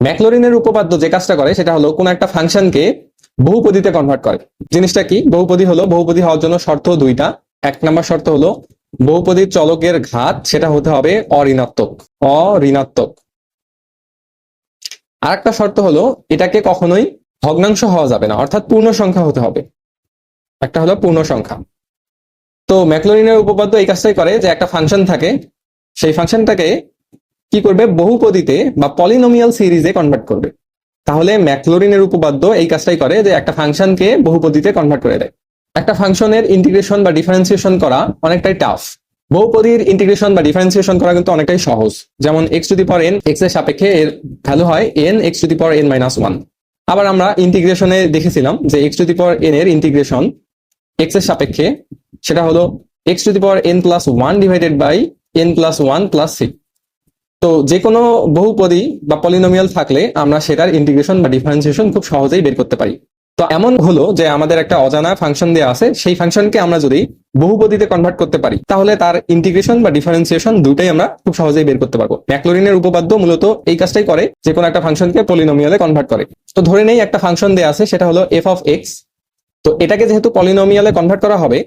ম্যাকলোরিনের উপপাদ্য যে কাজটা করে, সেটা হলো কোন একটা ফাংশনকে বহুপদীতে কনভার্ট করে। জিনিসটা কি? বহুপদী হলো, বহুপদী হওয়ার জন্য শর্ত দুইটা। এক নম্বর শর্ত হলো বহুপদীর চলকের ঘাত, সেটা হতে হবে অঋণাত্মক অঋণাত্মক। আর একটা শর্ত হলো, এটাকে কখনোই ভগ্নাংশ হওয়া যাবে না, অর্থাৎ পূর্ণ সংখ্যা হতে হবে। একটা হলো পূর্ণ সংখ্যা তো ম্যাকলোরিনের উপপাদ্য এই কাজটাই করে যে একটা ফাংশন থাকে, সেই ফাংশনটাকে কি করবে? বহুপদীতে বা পলিনোমিয়াল সিরিজে কনভার্ট করবে। তাহলে ম্যাকলোরিনের উপপাদ্য এই কাজটাই করে যে একটা ফাংশনকে বহুপদীতে কনভার্ট করে দেয়। একটা ফাংশনের ইন্টিগ্রেশন বা ডিফারেন্সিয়েশন করা অনেকটাই টাফ বহুপদীর ইন্টিগ্রেশন বা ডিফারেন্সিয়েশন করা কিন্তু অনেকটাই সহজ। যেমন x to the power n এক্সের সাপেক্ষে এর ভ্যালু হয় n x to the power n minus one আবার আমরা ইন্টিগ্রেশনে দেখেছিলাম যে x to the power n এর ইন্টিগ্রেশন এক্সের সাপেক্ষে, সেটা হলো x to the power n plus one divided by n plus one plus c তো যে কোনো বহুপদী বা পলিনোমিয়াল থাকলে আমরা সেটার ইন্টিগ্রেশন বা ডিফারেন্সিয়েশন খুব সহজেই বের করতে পারি। তো এমন হলো যে আমাদের একটা অজানা ফাংশন দেওয়া আছে, সেই ফাংশনকে আমরা যদি বহুপদীতে কনভার্ট করতে পারি, তাহলে তার ইন্টিগ্রেশন বা ডিফারেন্সিয়েশন দুটাই আমরা খুব সহজেই বের করতে পারব। ম্যাকলোরিনের উপপাদ্য মূলত এই কাজটাই করে যে কোনো একটা ফাংশনকে পলিনোমিয়ালে কনভার্ট করে। তো ধরে নেই একটা ফাংশন দেওয়া আছে, সেটা হলো এফ অফ এক্স তো এটাকে যেহেতু পলিনোমিয়ালে কনভার্ট করা হবে,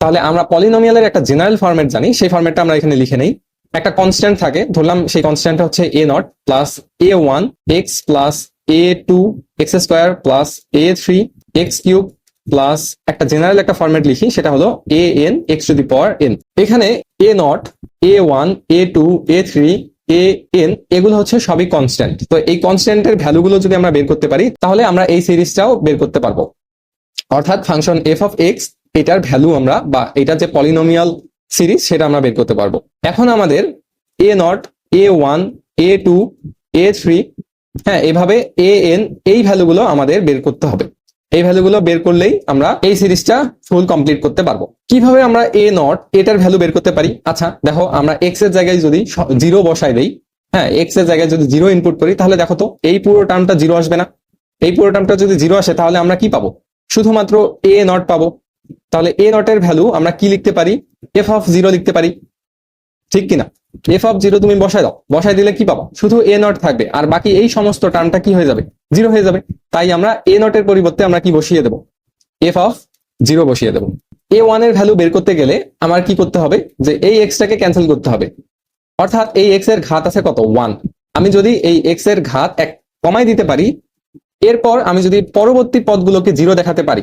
তাহলে আমরা পলিনোমিয়ালের একটা জেনারেল ফরম্যাট জানি, সেই ফরম্যাটটা আমরা এখানে লিখে নেই। একটা কনস্ট্যান্ট থাকে, ধরলাম সেই কনস্ট্যান্টটা হচ্ছে a nought plus a one x plus a two x square plus a three x cube plus একটা জেনারেল একটা ফরম্যাট লিখি, সেটা হলো a n x to the power n এখানে a nought a one a two a three a n এগুলো হচ্ছে সবই constant তো এই কনস্ট্যান্টের ভ্যালুগুলো যদি আমরা বের করতে পারি, তাহলে আমরা এই সিরিজটাও বের করতে পারব। অর্থাৎ ফাংশন এফ অফ এক্স এটার ভ্যালু আমরা বা এটা যে পলিনোমিয়াল সিরিজ সেটা আমরা বের করতে পারব। এখন আমাদের a nought a one a two a three হ্যাঁ এভাবে এ এন এই ভ্যালুগুলো আমাদের বের করতে হবে। এই ভ্যালুগুলো বের করলেই আমরা এই সিরিজটা ফুল কমপ্লিট করতে পারব। কীভাবে আমরা এ নট এটার ভ্যালু বের করতে পারি? আচ্ছা দেখো, আমরা এক্সের জায়গায় যদি জিরো বসাই দেই হ্যাঁ এক্সের জায়গায় যদি জিরো ইনপুট করি, তাহলে দেখো তো, এই পুরো টার্মটা জিরো আসবে না। এই পুরো টার্মটা যদি জিরো আসে, তাহলে আমরা কি পাবো? শুধুমাত্র এ নট পাবো। তাহলে এ নটের ভ্যালু আমরা কি লিখতে পারি? এফ অফ জিরো লিখতে পারি। ঠিক কিনা? এফ অফ জিরো তুমি বসায় দাও। বসায় দিলে কি পাবো? শুধু এ নট থাকবে। আর বাকি এই সমস্ত টার্মটা কি হয়ে যাবে? জিরো হয়ে যাবে। তাই আমরা এ নটের পরিবর্তে আমরা কি বসিয়ে দেবো? এফ অফ জিরো বসিয়ে দেবো। এ ওয়ানের ভ্যালু বের করতে গেলে আমার কি করতে হবে? যে এই এক্সটাকে ক্যান্সেল করতে হবে। অর্থাৎ এই এক্সের ঘাত আছে কত? ওয়ান আমি যদি এই এক্সের ঘাত এক কমাই দিতে পারি, এরপর আমি যদি পরবর্তী পদগুলোকে জিরো দেখাতে পারি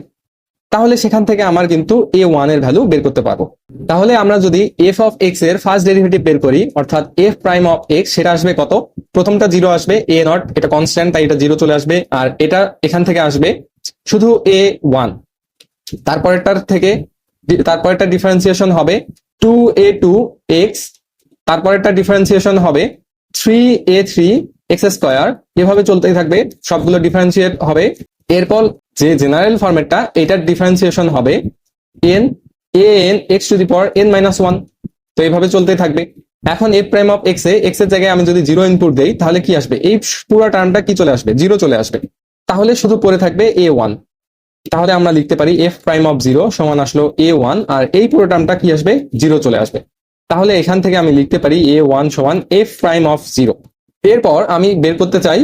তাহলে সেখান থেকে আমার কিন্তু এ ওয়ানের ভ্যালু বের করতে পারব। তাহলে আমরা যদি এফ অফ এক্সের ফার্স্ট ডেরিভেটিভ বের করি, অর্থাৎ এফ প্রাইম অফ এক্স সেটা আসবে কত? প্রথমটা জিরো আসবে এ নট এটা কনস্ট্যান্ট তাই এটা জিরো চলে আসবে, আর এটা এখান থেকে আসবে শুধু এ ওয়ান তারপরেরটার থেকে, তারপরেরটা ডিফারেন্সিয়েশন হবে টু এ টু এক্স তারপরেরটা ডিফারেন্সিয়েশন হবে three a three x square এভাবে চলতেই থাকবে, সবগুলো ডিফারেন্সিয়েট হবে। এরপর যে জেনারেল ফরম্যাটটা এটার ডিফারেন্সিয়েশন হবে n a n x to the power n minus one তো এইভাবে চলতে থাকবে। এখন f prime of x a এক্সের জায়গায় আমি যদি জিরো ইনপুট দেই, তাহলে কি আসবে? এই পুরো টার্মটা কি চলে আসবে? জিরো চলে আসবে। তাহলে শুধু পড়ে থাকবে এ ওয়ান তাহলে আমরা লিখতে পারি এফ প্রাইম অফ জিরো সমান আসলো এ ওয়ান আর এই পুরো টার্মটা কি আসবে? জিরো চলে আসবে। তাহলে এখান থেকে আমি লিখতে পারি এ ওয়ান সমান এফ প্রাইম অফ জিরো এরপর আমি বের করতে চাই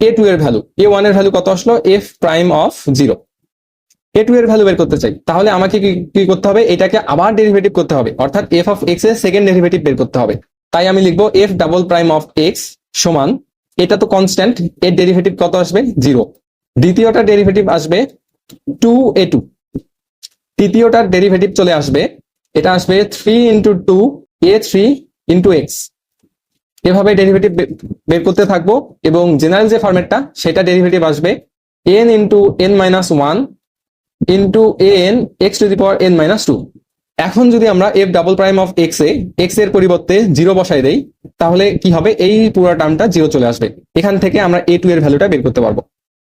এ টু এর ভ্যালু এ ওয়ানের ভ্যালু কত আসলো? F prime of zero a two এর ভ্যালু বের করতে চাই, তাহলে আমাকে কি করতে হবে? এটাকে আবার ডেরিভেটিভ করতে হবে, অর্থাৎ এফ অফ এক্সের সেকেন্ড ডেরিভেটিভ বের করতে হবে। তাই আমি লিখব f double prime of x সমান, এটা তো কনস্ট্যান্ট এর ডেরিভেটিভ কত আসবে? জিরো দ্বিতীয়টা ডেরিভেটিভ আসবে টু এ টু তৃতীয়টার ডেরিভেটিভ চলে আসবে, এটা আসবে three into two a three into x এভাবে ডেরিভেটিভ বের করতে থাকব এবং জেনারেল যে ফরম্যাটটা সেটা ডেরিভেটিভ আসবে n into n minus one into n x to the power n minus two এখন যদি আমরা f double prime of x এ এক্সের পরিবর্তে জিরো বসাই দেই, তাহলে কি হবে? এই পুরো টার্মটা জিরো চলে আসবে। এখান থেকে আমরা এ টু এর ভ্যালুটা বের করতে পারব।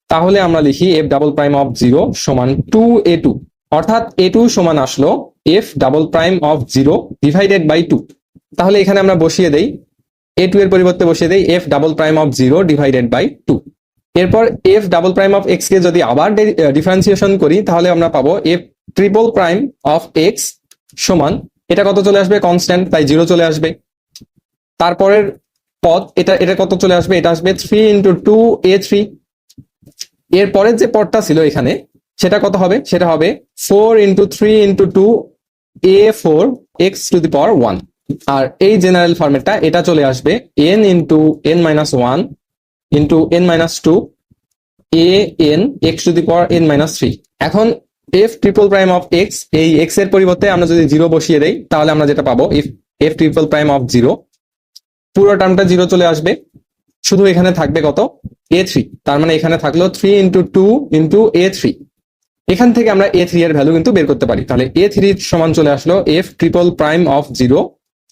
তাহলে আমরা লিখি f double prime of zero সমান টু এ টু অর্থাৎ এ টু সমান আসলো f double prime of zero divided by two তাহলে এখানে আমরা বসিয়ে দেই এ টু এর পরিবর্তে বসিয়ে দেই f double prime of zero divided by two এরপর f double prime of x কে যদি আবার ডিফারেন্সিয়েশন করি, তাহলে আমরা পাবো f triple prime of x সমান, এটা কত চলে আসবে? কনস্ট্যান্ট তাই জিরো চলে আসবে। তারপরের পদ, এটা এটা কত চলে আসবে? এটা আসবে three into two a three এর পরের যে পদটা ছিল এখানে, সেটা কত হবে? সেটা হবে four into three into two a four x to the power one আর এই জেনারেল ফরম্যাটটা এটা চলে আসবে n into n minus one into n minus two a n x to the power n minus three এখন f triple prime of x এই এক্সের পরিবর্তে আমরা যদি জিরো বসিয়ে দেই, তাহলে আমরা যেটা পাবো if f triple prime of zero পুরো টার্মটা জিরো চলে আসবে। শুধু এখানে থাকবে কত? এ থ্রি তার মানে এখানে থাকল three into two into a three এখান থেকে আমরা এ থ্রি এর ভ্যালু কিন্তু বের করতে পারি। তাহলে এ থ্রি সমান চলে আসলো f triple prime of zero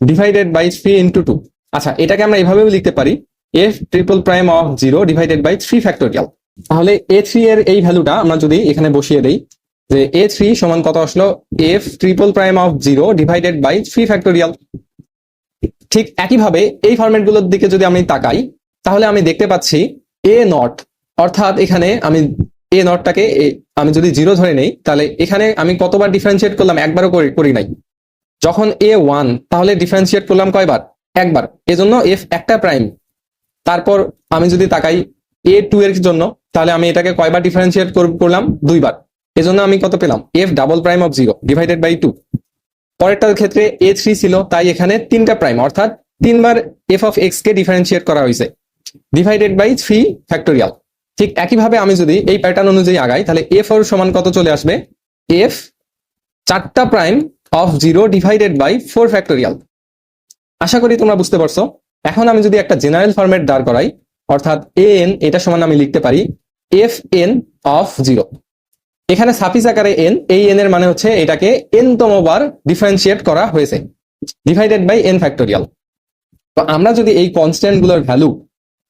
divided by three into two আচ্ছা এটাকে আমরা এভাবেও লিখতে পারি f triple prime of zero divided by three factorial তাহলে এ থ্রি এর এই ভ্যালুটা আমরা যদি এখানে বসিয়ে দেই, যে এ থ্রি সমান কত আসলো? F triple prime of zero divided by three factorial ঠিক একইভাবে এই ফরম্যাটগুলোর দিকে যদি আমি তাকাই, তাহলে আমি দেখতে পাচ্ছি এ নট অর্থাৎ এখানে আমি এ নটটাকে আমি যদি জিরো ধরে নেই, তাহলে এখানে আমি কতবার ডিফারেন্সিয়েট করলাম? একবারও করি নাই। যখন এ ওয়ান তাহলে ডিফারেন্সিয়েট করলাম কয়বার? একবার। এজন্য এফ একটা প্রাইম তারপর আমি যদি তাকাই এ টু এর জন্য, তাহলে আমি এটাকে কয়বার ডিফারেন্সিয়েট করলাম? দুইবার। এজন্য আমি কত পেলাম? F double prime of zero divided by two পরেরটার ক্ষেত্রে এ থ্রি ছিল, তাই এখানে তিনটা প্রাইম অর্থাৎ তিনবার এফ অফ এক্স কে ডিফারেন্সিয়েট করা হয়েছে। ডিভাইডেড বাই থ্রি ফ্যাক্টোরিয়াল ঠিক একইভাবে আমি যদি এই প্যাটার্ন অনুযায়ী আগাই, তাহলে এফ ওর সমান কত চলে আসবে? এফ চারটা prime of zero divided by four factorial আশা করি তোমরা বুঝতে পারছ। এখন আমি যদি একটা জেনারেল ফর্মেট দাঁড় করাই, অর্থাৎ এ এন এটা সমান আমি লিখতে পারি এফ এন অফ জিরো এখানে সাফিস আকারে এন এই এন এর মানে হচ্ছে এটাকে এন তম বার ডিফারেন্সিয়েট করা হয়েছে। ডিভাইডেড বাই এন ফ্যাক্টোরিয়াল তো আমরা যদি এই কনস্ট্যান্টগুলোর ভ্যালু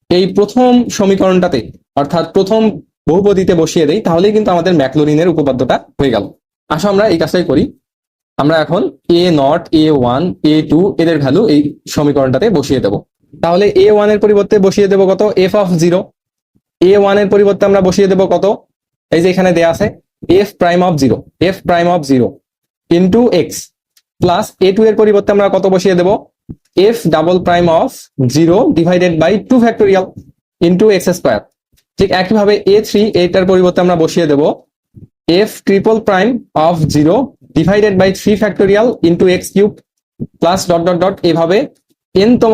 এই প্রথম সমীকরণটাতে, অর্থাৎ প্রথম বহুপদীতে বসিয়ে দেই, তাহলেই কিন্তু আমাদের ম্যাকলোরিনের উপপাদ্যটা হয়ে গেল। আসো আমরা এই কাজটাই করি। আমরা এখন a naught a one a two এদের ভ্যালু এই সমীকরণটাতে বসিয়ে দেব। তাহলে এ ওয়ানের পরিবর্তে বসিয়ে দেব কত? এফ অফ জিরো এ ওয়ানের পরিবর্তে আমরা বসিয়ে দেব কত? এই যে এখানে দেয়া আছে f prime of zero f prime of zero into x plus a two এর পরিবর্তে আমরা কত বসিয়ে দেব? F double prime of zero divided by two factorial into x square ঠিক একইভাবে এ থ্রি এটার পরিবর্তে আমরা বসিয়ে দেব। F triple prime of zero divided by three factorial into x cube plus dot dot dot এভাবে এন তম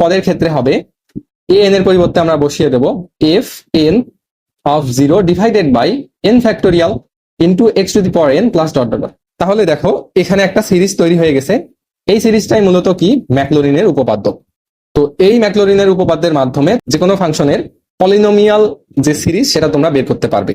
পদের ক্ষেত্রে হবে। এ এন এর পরিবর্তে আমরা বসিয়ে দেব। F n of zero divided by n factorial into x to the power n plus dot dot dot তাহলে দেখো, এখানে একটা সিরিজ তৈরি হয়ে গেছে। এই সিরিজটাই মূলত কি? ম্যাকলোরিনের উপপাদ্য। তো এই ম্যাকলোরিনের উপপাদ্যের মাধ্যমে যে কোনো ফাংশনের পলিনোমিয়াল যে সিরিজ, সেটা তোমরা বের করতে পারবে।